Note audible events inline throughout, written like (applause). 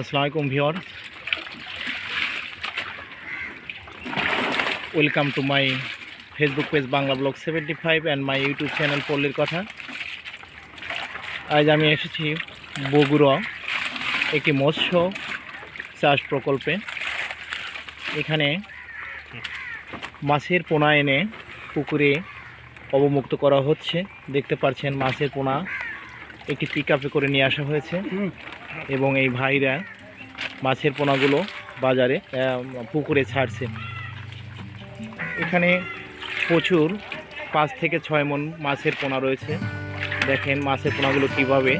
আসসালামু viewer. Welcome to my Facebook page Bangla blog seventy five and my YouTube channel পল্লীর কথা আজ আমি এসেছি বগুড়া, একটি মৎস্য চাষ প্রকল্পে। এখানে মাছের পোনা এনে পুকুরে অবমুক্ত করা হচ্ছে। দেখতে পাচ্ছেন মাছের পোনা একটি পিক করে নিয়ে আসা হয়েছে। এবং এই ভাইরা মাছের পোনাগুলো বাজারে পুকুরে ছাড়ছে। এখানে প্রচুর পাঁচ থেকে ছয় মন মাছের পোনা রয়েছে। দেখেন মাছের পোনাগুলো কীভাবে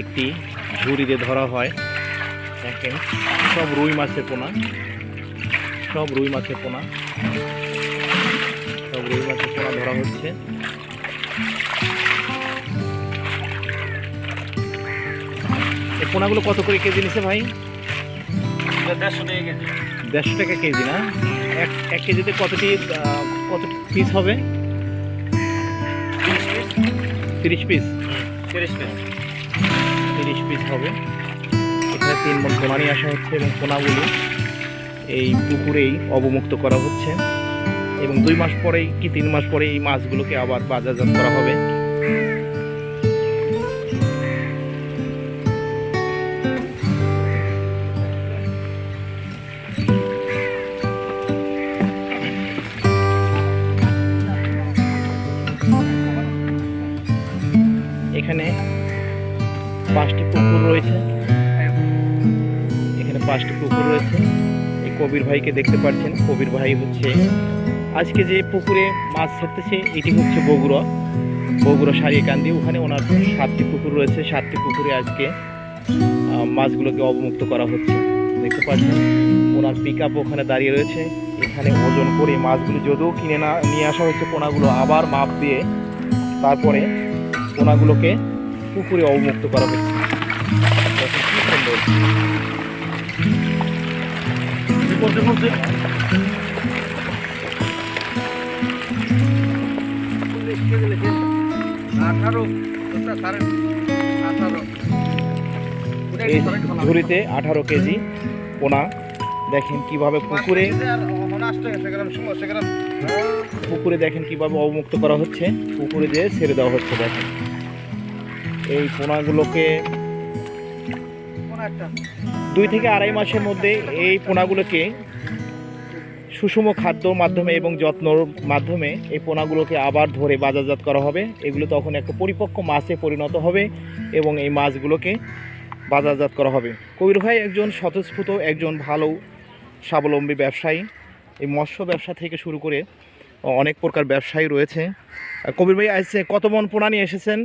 একটি ঝুড়িতে ধরা হয়। দেখেন, সব রুই মাছের পোনা। সব রুই মাছের পোনা। সব রুই মাছের পোনা ধরা হচ্ছে। পোনাগুলো কত করে কেজি নিছে ভাই? দেড়শো টাকা কেজি। দেড়শো টাকা কেজি না? এক এক কেজিতে কতটি কত পিস হবে? তিরিশ পিস তিরিশ টাকা তিরিশ পিস হবে। এখানে তিন মন পোনা নিয়ে আসা হচ্ছে এবং পোনাগুলো এই পুকুরেই অবমুক্ত করা হচ্ছে। এবং দুই মাস পরেই কি তিন মাস পরে এই মাছগুলোকে আবার বাজারজাত করা হবে। এখানে পাঁচটি পুকুর রয়েছে। এখানে পাঁচটি পুকুর রয়েছে। এই কবির ভাইকে দেখতে পাচ্ছেন। কবির ভাই হচ্ছে আজকে যে পুকুরে মাছ ছাড়তেছে এটি হচ্ছে বগুড়া। বগুড়া সারিয়াকান্দি, ওখানে ওনার সাতটি পুকুর রয়েছে। সাতটি পুকুরে আজকে মাছগুলোকে অবমুক্ত করা হচ্ছে। দেখতে পাচ্ছেন, ওনার পিক ওখানে দাঁড়িয়ে রয়েছে। এখানে ওজন করে মাছগুলো যদিও কিনে না, নিয়ে আসা হচ্ছে পোনাগুলো, আবার মাপ দিয়ে তারপরে পোনাগুলোকে পুকুরে অবমুক্ত করা এই ঝুড়িতে আঠারো কেজি পোনা। দেখেন কীভাবে পুকুরে পুকুরে দেখেন কীভাবে অবমুক্ত করা হচ্ছে। পুকুরে দিয়ে ছেড়ে দেওয়া হচ্ছে, দেখেন। এই পোনাগুলোকে দুই থেকে আড়াই মাসের মধ্যে এই পোনাগুলোকে সুষম খাদ্য মাধ্যমে এবং যত্নর মাধ্যমে এই পোনাগুলোকে আবার ধরে বাজারজাত করা হবে। এগুলো তখন একটা পরিপক্ক মাছে পরিণত হবে এবং এই মাছগুলোকে বাজারজাত করা হবে। কবির ভাই একজন স্বতঃস্ফূর্ত, একজন ভালো, স্বাবলম্বী ব্যবসায়ী। এই মৎস্য ব্যবসা থেকে শুরু করে অনেক প্রকার ব্যবসায়ী রয়েছে। কবির ভাই আসছে কত মন পোনা নিয়ে এসেছেন?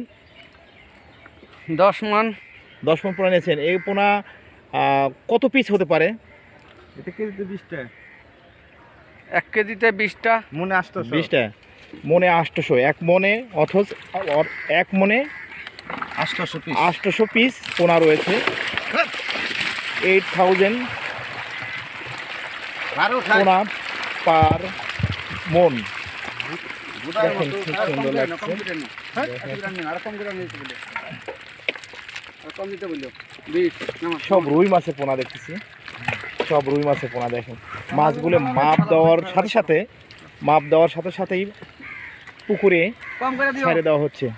দশ মান। দশ মন পোনা নিয়েছেন। এই পোনা কত পিস হতে পারে? এটা কেজিতে বিশটা। এক কেজিতে বিশটা। মনে আসতো বিশটা? মনে আষ্টশো। এক মনে অথচ এক মনে আষ্টশো পিস আষ্টশো পিস পোনা রয়েছে। এইট থাউজেন্ড আরও পোনা পার মন। দেখেন, খুব সুন্দর লাগছে। সব রুই মাছের পোনা দেখতেছি। সব রুই মাছের পোনা দেখেন। মাছগুলো মাপ দেওয়ার সাথে সাথে মাপ দেওয়ার সাথে সাথেই পুকুরে ছেড়ে দেওয়া হচ্ছে।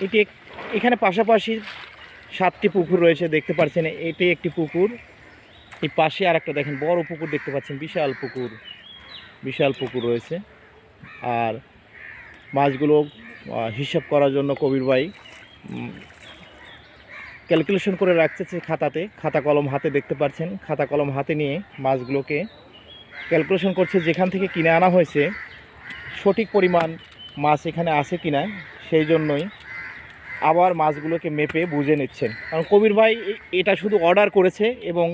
এটি- এখানে পাশাপাশি সাতটি পুকুর রয়েছে, দেখতে পাচ্ছেন এটি একটি পুকুর। এই পাশে আর একটা দেখেন, বড় পুকুর দেখতে পাচ্ছেন, বিশাল পুকুর বিশাল পুকুর রয়েছে। আর মাছগুলো হিসাব করার জন্য কবির ভাই ক্যালকুলেশন করে রাখতেছে খাতাতে, খাতা কলম হাতে দেখতে পাচ্ছেন খাতা কলম হাতে নিয়ে মাছগুলোকে ক্যালকুলেশন করছে, যেখান থেকে কিনে আনা হয়েছে, সঠিক পরিমাণ মাছ এখানে আছে কিনা, সেই জন্যই আবার মাছগুলোকে মেপে বুঝে নিচ্ছেন। কারণ কবির ভাই এটা শুধু অর্ডার করেছে এবং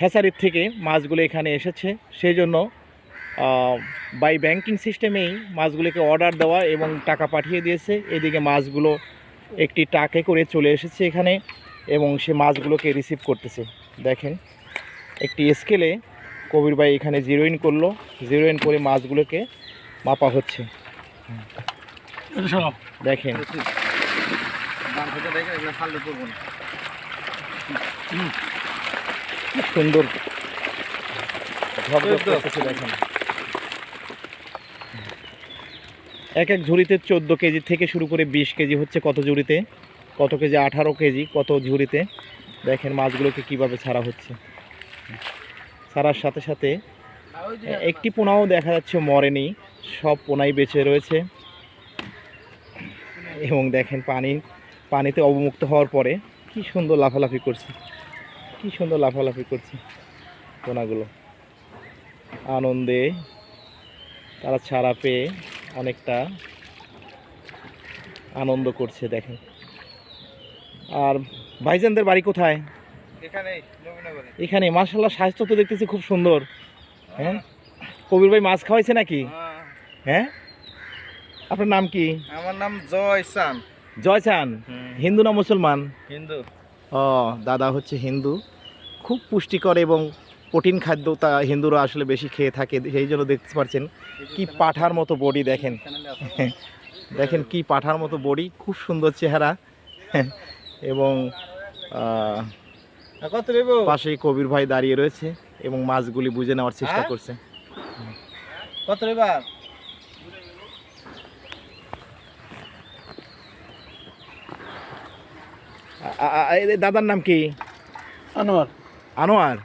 হ্যাচারির থেকে মাছগুলো এখানে এসেছে। সেই জন্য বাই ব্যাংকিং সিস্টেমেই মাছগুলোকে অর্ডার দেওয়া এবং টাকা পাঠিয়ে দিয়েছে। এদিকে মাছগুলো একটি টাকে করে চলে এসেছে এখানে এবং সে মাছগুলোকে রিসিভ করতেছে। দেখেন একটি স্কেলে কবির ভাই এখানে জিরোইন করল। জিরোইন করে মাছগুলোকে মাপা হচ্ছে। দেখেন। সুন্দর। দেখেন। এক এক ঝুড়িতে চোদ্দ কেজি থেকে শুরু করে বিশ কেজি হচ্ছে কত ঝুড়িতে? কত কেজি? আঠারো কেজি কত ঝুড়িতে? দেখেন মাছগুলোকে কীভাবে ছাড়া হচ্ছে। ছাড়ার সাথে সাথে একটি পোনাও দেখা যাচ্ছে মরেনি। সব পোনাই বেঁচে রয়েছে। এবং দেখেন পানি পানিতে অবমুক্ত হওয়ার পরে কি সুন্দর লাফালাফি করছে। কি সুন্দর লাফালাফি করছে পোনাগুলো আনন্দে তারা ছাড়া পেয়ে অনেকটা আনন্দ করছে দেখেন। আর ভাইজানদের বাড়ি কোথায়? এখানে মার্শাল্লাহ স্বাস্থ্য তো দেখতেছি খুব সুন্দর। হ্যাঁ? কবির ভাই মাছ খাওয়াইছে নাকি? হ্যাঁ। আপনার নাম কি? আমার নাম জয় সান জয়চান হিন্দু না মুসলমান? হিন্দু। ও দাদা হচ্ছে হিন্দু। খুব পুষ্টিকর এবং প্রোটিন খাদ্য তা হিন্দুরা আসলে বেশি খেয়ে থাকে সেই জন্য দেখতে পাচ্ছেন কি পাঠার মতো বডি দেখেন। (laughs) দেখেন কি পাঠার মতো বডি খুব সুন্দর চেহারা। (laughs) এবং পাশেই কবির ভাই দাঁড়িয়ে রয়েছে এবং মাছগুলি বুঝে নেওয়ার চেষ্টা? করছে। কত দাদার নাম কি? আনোয়ার। আনোয়ার।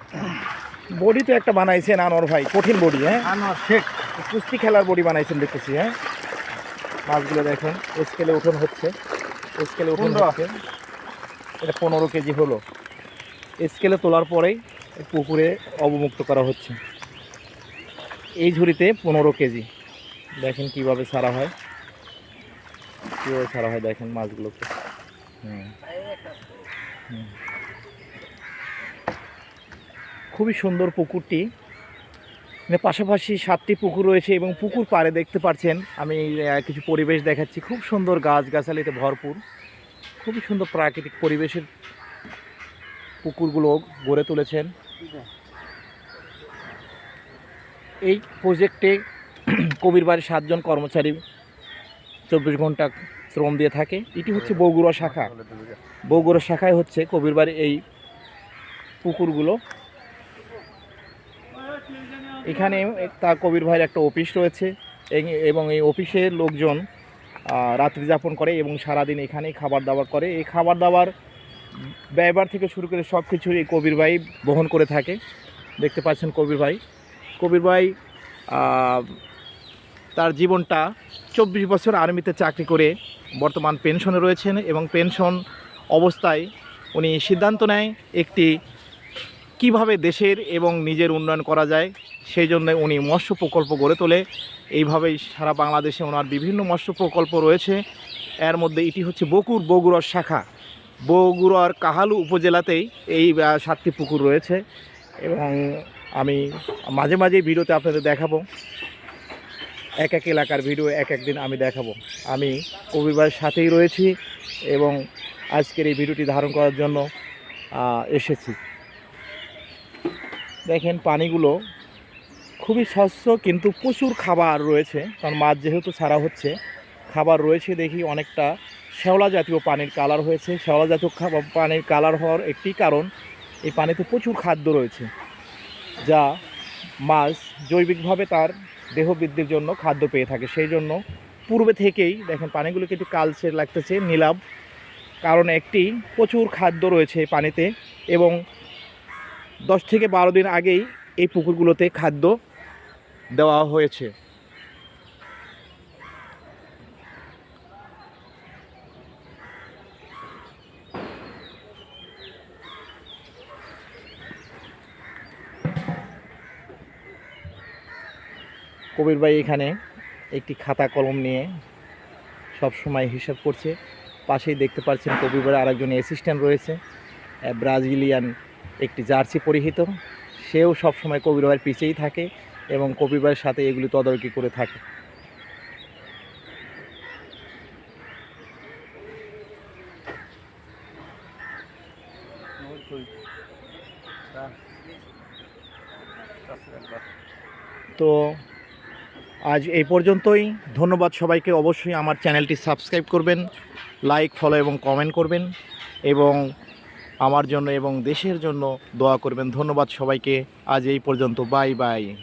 বডি তো একটা বানাইছেন আনোয়ার ভাই কঠিন বডি হ্যাঁ? আনোয়ার শেখ। কুস্তি খেলার বডি বানাইছেন দেখতেছি হ্যাঁ? মাছগুলো দেখেন স্কেলে উঠোন হচ্ছে স্কেলে উঠোন। হচ্ছে। এটা পনেরো কেজি হলো। স্কেলে তোলার পরেই পুকুরে অবমুক্ত করা হচ্ছে। এই ঝুড়িতে পনেরো কেজি। দেখেন কীভাবে ছাড়া হয়। কীভাবে ছাড়া হয় দেখেন মাছগুলোকে। হুম। খুবই সুন্দর পুকুরটি। পাশাপাশি সাতটি পুকুর রয়েছে এবং পুকুর পাড়ে দেখতে পাচ্ছেন আমি কিছু পরিবেশ দেখাচ্ছি। খুব সুন্দর গাছগাছালিতে ভরপুর। খুবই সুন্দর প্রাকৃতিক পরিবেশের পুকুরগুলো গড়ে তুলেছেন। এই প্রজেক্টে কবির বাড়ির সাতজন কর্মচারী, চব্বিশ ঘণ্টা শ্রম দিয়ে থাকে। এটি হচ্ছে বগুড়া শাখা। বগুড়া শাখায় হচ্ছে কবির এই পুকুরগুলো। এখানে তার কবির ভাইয়ের একটা অফিস রয়েছে। এবং এই অফিসের লোকজন রাত্রি যাপন করে এবং সারাদিন এখানেই খাবার দাবার করে। এই খাবার দাবার ব্যয়বার থেকে শুরু করে সব কিছুই এই কবির ভাই বহন করে থাকে। দেখতে পাচ্ছেন কবির ভাই। কবির ভাই তার জীবনটা চব্বিশ বছর আর্মিতে চাকরি করে বর্তমান পেনশনে রয়েছেন এবং পেনশন অবস্থায় উনি সিদ্ধান্ত নেয় একটি কীভাবে দেশের এবং নিজের উন্নয়ন করা যায়, সেই জন্য উনি মৎস্য প্রকল্প গড়ে তোলে। এইভাবেই সারা বাংলাদেশে ওনার বিভিন্ন মৎস্য প্রকল্প রয়েছে। এর মধ্যে এটি হচ্ছে বকুর বগুড়ার শাখা। বগুড়ার কাহালু উপজেলাতেই এই সাতটি পুকুর রয়েছে এবং আমি মাঝে মাঝে ভিডিওতে আপনাদের দেখাবো। এক এক এলাকার ভিডিও এক এক দিন আমি দেখাবো। আমি কবিবার সাথেই রয়েছি এবং আজকের এই ভিডিওটি ধারণ করার জন্য এসেছি। দেখেন পানিগুলো খুবই স্বচ্ছ কিন্তু প্রচুর খাবার রয়েছে, কারণ মাছ যেহেতু ছাড়া হচ্ছে, খাবার রয়েছে দেখি অনেকটা শ্যাওলা জাতীয় পানির কালার হয়েছে। শ্যাওলা জাতীয় খাবার পানির কালার হওয়ার একটি কারণ, এই পানিতে প্রচুর খাদ্য রয়েছে, যা মাছ জৈবিকভাবে তার দেহ বৃদ্ধির জন্য খাদ্য পেয়ে থাকে। সেই জন্য পূর্বে থেকেই দেখেন পানিগুলোকে একটু কালচে লাগতেছে, নীলাভ। কারণ একটি প্রচুর খাদ্য রয়েছে পানিতে এবং দশ থেকে বারো দিন আগেই এই পুকুরগুলোতে খাদ্য দেওয়া হয়েছে। কবির ভাই এখানে একটি খাতা কলম নিয়ে সব সময় হিসাব করছে। পাশেই দেখতে পাচ্ছেন কবির ভাই আরেকজন অ্যাসিস্ট্যান্ট রয়েছে ব্রাজিলিয়ান একটি জার্সি পরিহিত। সেও সবসময় কবির ভাইয়ের পিছেই থাকে এবং কবির ভাইয়ের সাথে এগুলি তদারকি করে থাকে। তো আজ এই পর্যন্তই। ধন্যবাদ সবাইকে। অবশ্যই আমার চ্যানেলটি সাবস্ক্রাইব করবেন, লাইক, ফলো এবং কমেন্ট করবেন এবং আমার জন্য এবং দেশের জন্য দোয়া করবেন। ধন্যবাদ সবাইকে। আজ এই পর্যন্ত। Bye bye.